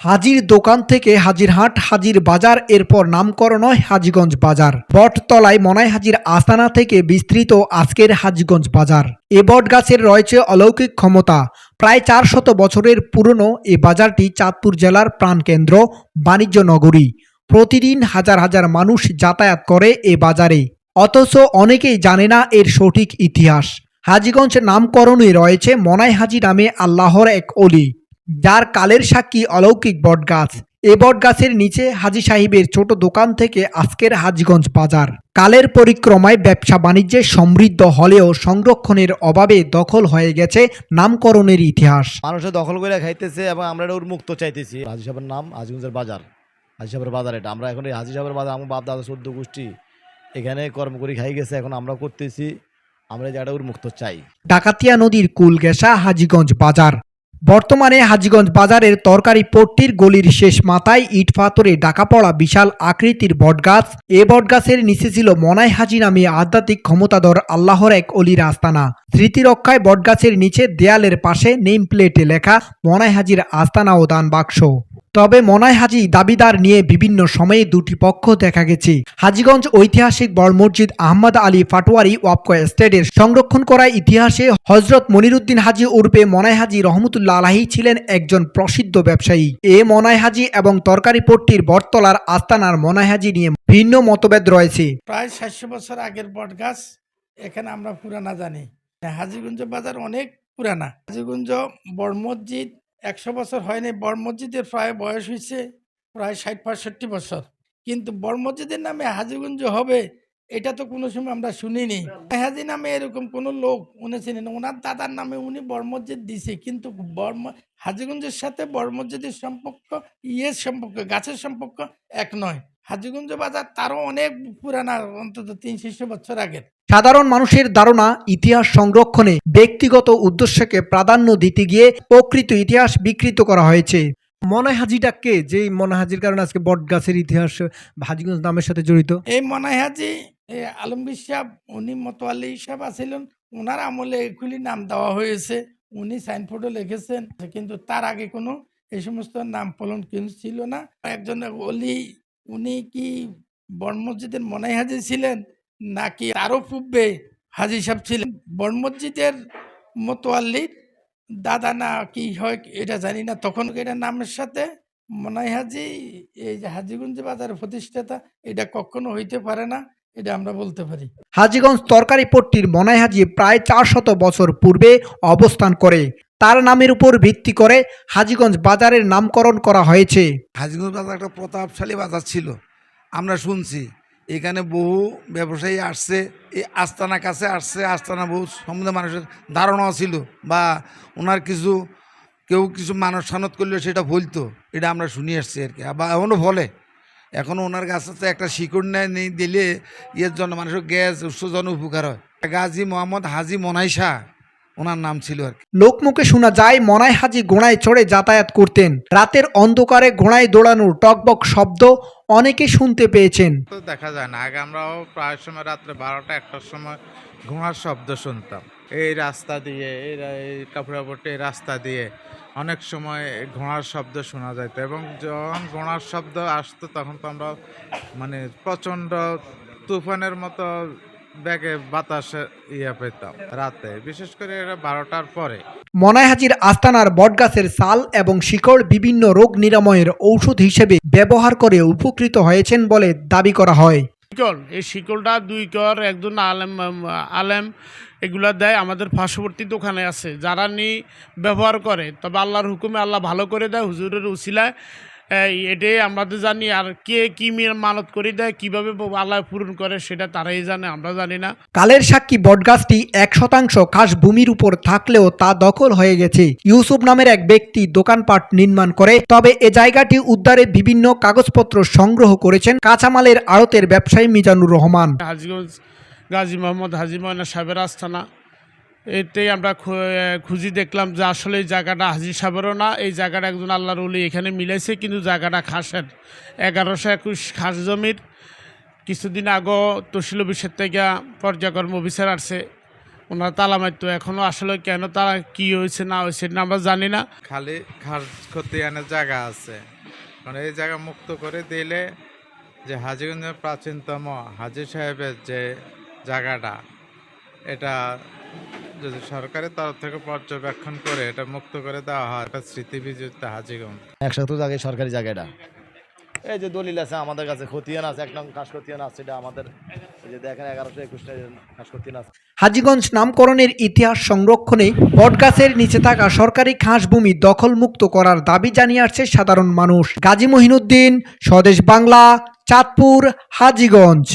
হাজির দোকান থেকে হাজিরহাট হাজির বাজার, এরপর নামকরণ হয় হাজিগঞ্জ বাজার। বটতলায় মনাই হাজির আস্তানা থেকে বিস্তৃত আজকের হাজিগঞ্জ বাজার। এ বট গাছের রয়েছে অলৌকিক ক্ষমতা। প্রায় চার শত বছরের পুরনো এ বাজারটি চাঁদপুর জেলার প্রাণকেন্দ্র, বাণিজ্য নগরী। প্রতিদিন হাজার হাজার মানুষ যাতায়াত করে এ বাজারে। অথচ অনেকেই জানে না এর সঠিক ইতিহাস। হাজিগঞ্জ নামকরণে রয়েছে মনাই হাজি নামে আল্লাহর এক অলি। যার কালের সাক্ষী অলৌকিক বটগাছ। এ বটগাছের নিচে হাজি সাহিবের ছোট দোকান থেকে আজকের হাজিগঞ্জ বাজার। কালের পরিক্রমায় ব্যবসা বাণিজ্যে সমৃদ্ধ হলেও সংরক্ষণের অভাবে দখল হয়ে গেছে নামকরণের ইতিহাস। মানুষে দখল করে খাইতেছে এবং আমরা এটা উন্মুক্ত চাইতেছি। হাজি সাহেবের নাম হাজিগঞ্জের বাজার। হাজি সাহেবের বাজার এটা। আমরা এখন এই হাজি সাহেবের বাজার আমার বাপ দাদা চোদ্দ গোষ্ঠী এখানে কর্ম করে খাই গেছে এখন আমরা করতেছি। আমরা জায়গাটা উন্মুক্ত চাই। ডাকাতিয়া নদীর কুল গেসা হাজিগঞ্জ বাজার। বর্তমানে হাজিগঞ্জ বাজারের তরকারি পট্টির গলির শেষ মাথায় ইট পাথরে ডাকা পড়া বিশাল আকৃতির বটগাছ। এ বটগাছের নিচে ছিল মনাই হাজি নামে আধ্যাত্মিক ক্ষমতাধর আল্লাহর এক অলির আস্তানা স্মৃতিরক্ষায় বটগাছের নিচে দেয়ালের পাশে নেম প্লেটে লেখা মনাই হাজির আস্তানা ও দান বাক্স। তবে মনাই হাজি দাবিদার নিয়ে বিভিন্ন সময়ে দুটি পক্ষ দেখা গেছে। হাজিগঞ্জ ঐতিহাসিক বড় মসজিদ আহমদ আলী ফাটোয়ারি ওয়াপকো এস্টেটের সংরক্ষণ করা ইতিহাসে হজরত মনিরুদ্দিন হাজি উর্ফে মনাই হাজি রহমতুল্লাহ আলাহি ছিলেন একজন প্রসিদ্ধ ব্যবসায়ী। এ মনাই হাজি এবং তরকারি পট্টির বটতলার আস্তানার মনাই হাজি নিয়ে ভিন্ন মতভেদ রয়েছে। প্রায় সাতশো বছর আগের বট গাছ এখানে আমরা পুরানা জানি। হাজিগঞ্জ বাজার অনেক পুরানা। হাজিগঞ্জ বড় মসজিদ একশো বছর হয়নি, বড় মসজিদের প্রায় বয়স হয়েছে, প্রায় ষাট, পঁয়ষট্টি বছর। কিন্তু বড় মসজিদের নামে হাজিগঞ্জ হবে, এটা তো কোনো সময় আমরা শুনিনি। হাজি নামে এরকম কোনো লোক উনি ছিলেন, ওনার দাদার নামে উনি বড় মসজিদ দিছে, কিন্তু বড় ম- হাজিগঞ্জের সাথে বড় মসজিদের সম্পর্ক, ইয়ের সম্পর্ক, গাছের সম্পর্ক এক নয়। হাজিগঞ্জ বাজার তারও অনেক পুরানা অন্তত তিন চারশো বছর আগের। সাধারণ মানুষের ধারণা ইতিহাস সংরক্ষণে ব্যক্তিগত উদ্দেশ্যকে প্রাধান্য দিতে গিয়ে প্রকৃত ইতিহাস বিকৃত করা হয়েছে। মনে হাজিটা কে যে মনে হাজির কারণে আজকে বট গাছের ইতিহাস হাজিগঞ্জ নামের সাথে জড়িত। এই মনাই হাজি আলমগীর সাহেব উনি মতোয়ালি সাহেব আছিলেন ওনার আমলে এগুলি নাম দেওয়া হয়েছে উনি সাইনবোর্ডে লিখেছেন কিন্তু তার আগে কোনো এই সমস্ত নাম ফলন কিন্তু ছিল না। একজন অলি উনি কি বড় মসজিদের মনাই হাজি ছিলেন? নাকি আরও পূর্বে হাজি সাহেব ছিলেন? বড় মসজিদের মতোয়াল্লির দাদা না কি হয় এটা জানি না। তখন এটা নামের সাথে? মনাই হাজি, এই যে হাজিগঞ্জ বাজারের প্রতিষ্ঠাতা, এটা কখনো হইতে পারে না, এটা আমরা বলতে পারি। হাজিগঞ্জ তরকারি পট্টির মনাই হাজি প্রায় চার শত বছর পূর্বে অবস্থান করে। তার নামের উপর ভিত্তি করে হাজিগঞ্জ বাজারের নামকরণ করা হয়েছে। হাজিগঞ্জ বাজার একটা প্রতাপশালী বাজার ছিল। আমরা শুনছি, এখানে বহু ব্যবসায়ী আসছে, এই আস্তানা কাছে আসছে, আস্তানা বহু সম্বন্ধে মানুষের ধারণাও ছিল বা ওনার কিছু, কেউ কিছু মানুষ সানত করলে সেটা বলতো এটা আমরা শুনি আসছি আর কি। বা এখনও বলে। এখনও ওনার কাছে তো একটা শিকড় নেয় নেই দিলে ইয়ের জন্য মানুষের গ্যাস উৎসজন উপকার হয়। গাজী মোহাম্মদ হাজি মনাই শাহ ওনার নাম ছিল আর লোকমুখে শোনা যায় মনাই হাজি ঘোড়ায় চড়ে যাতায়াত করতেন। রাতের অন্ধকারে ঘোড়ায় দৌড়ানোর টকবক শব্দ অনেকে শুনতে পেয়েছেন। তো দেখা যায় না আগে আমরাও প্রায় সময় রাত্রে বারোটা একটার সময় ঘোড়ার শব্দ শুনতাম। এই রাস্তা দিয়ে এই কাপড়াপট্টি রাস্তা দিয়ে অনেক সময় ঘোড়ার শব্দ শোনা যেত এবং যখন ঘোড়ার শব্দ আসতো তখন তো আমরা মানে প্রচণ্ড তুফানের মতো ব্যাগে বাতাসে ইয়ে পেতাম রাতে। বিশেষ করে এটা বারোটার পরে। মনাই হাজির আস্তানার বটগাছের সাল এবং শিকড় বিভিন্ন রোগ নিরাময়ের ঔষধ হিসেবে ব্যবহার করে উপকৃত হয়েছেন বলে দাবি করা হয়। শিকল এই শিকলটা দুই কর একজন আলেম আলেম এগুলা দেয় আমাদের পার্শ্ববর্তী দোকানে আছে। যারা নি ব্যবহার করে তবে আল্লাহর হুকুমে আল্লাহ ভালো করে দেয় হুজুরের উসিলায় এটাই আমাদের জানি। আর কে কি মানত করে দেয় কীভাবে আল্লাহ পূরণ করে সেটা তারাই জানে আমরা জানি না। কালের সাক্ষী বটগাছটি এক শতাংশ খাস ভূমির উপর থাকলেও তা দখল হয়ে গেছে। ইউসুফ নামের এক ব্যক্তি দোকানপাট নির্মাণ করে তবে এ জায়গাটি উদ্ধারে বিভিন্ন কাগজপত্র সংগ্রহ করেছেন কাঁচামালের আড়তের ব্যবসায়ী মিজানুর রহমান। হাজিগঞ্জ গাজী মোহাম্মদ হাজি ময়না সাহেবের আস্থানা এতেই আমরা খুঁজি দেখলাম যে আসলে এই জায়গাটা হাজির সাহেবেরও না, এই জায়গাটা একজন আল্লাহর উলি এখানে মিলাইছে, কিন্তু জায়গাটা খাসের। এগারোশো একুশ খাস জমির কিছুদিন আগেও তহসিল অফিসের থেকে পর্যায়ক্রম অফিসার আসছে। ওনার তালা মারতো এখনও আসলে কেন তারা কি হয়েছে, না হয়েছে না আমরা জানি না। খালি খাস খতিয়ানের জায়গা আছে। মানে এই জায়গা মুক্ত করে দিলে যে হাজিগঞ্জের প্রাচীনতম হাজি সাহেবের যে জায়গাটা এটা যদি সরকারের তরফ থেকে পর্যবেক্ষণ করে এটা মুক্ত করে দেওয়া হয় এটা স্মৃতি বিজড়িত হাজিগঞ্জ। একশত জায়গায় সরকারি জায়গাটা এই যে দলিল আছে আমাদের কাছে খতিয়ান আছে এক নং খাস খতিয়ান আছে এটা আমাদের এই যে দেখেন এগারোশো একুশটা খাস খতিয়ান আছে। হাজীগঞ্জ নামকরণের ইতিহাস সংরক্ষণে বটগাছের নিচে থাকা সরকারি খাস ভূমি দখলমুক্ত করার দাবি জানিয়ে আসছে সাধারণ মানুষ। গাজী মহিনুদ্দিন স্বদেশ বাংলা চাঁদপুর হাজীগঞ্জ।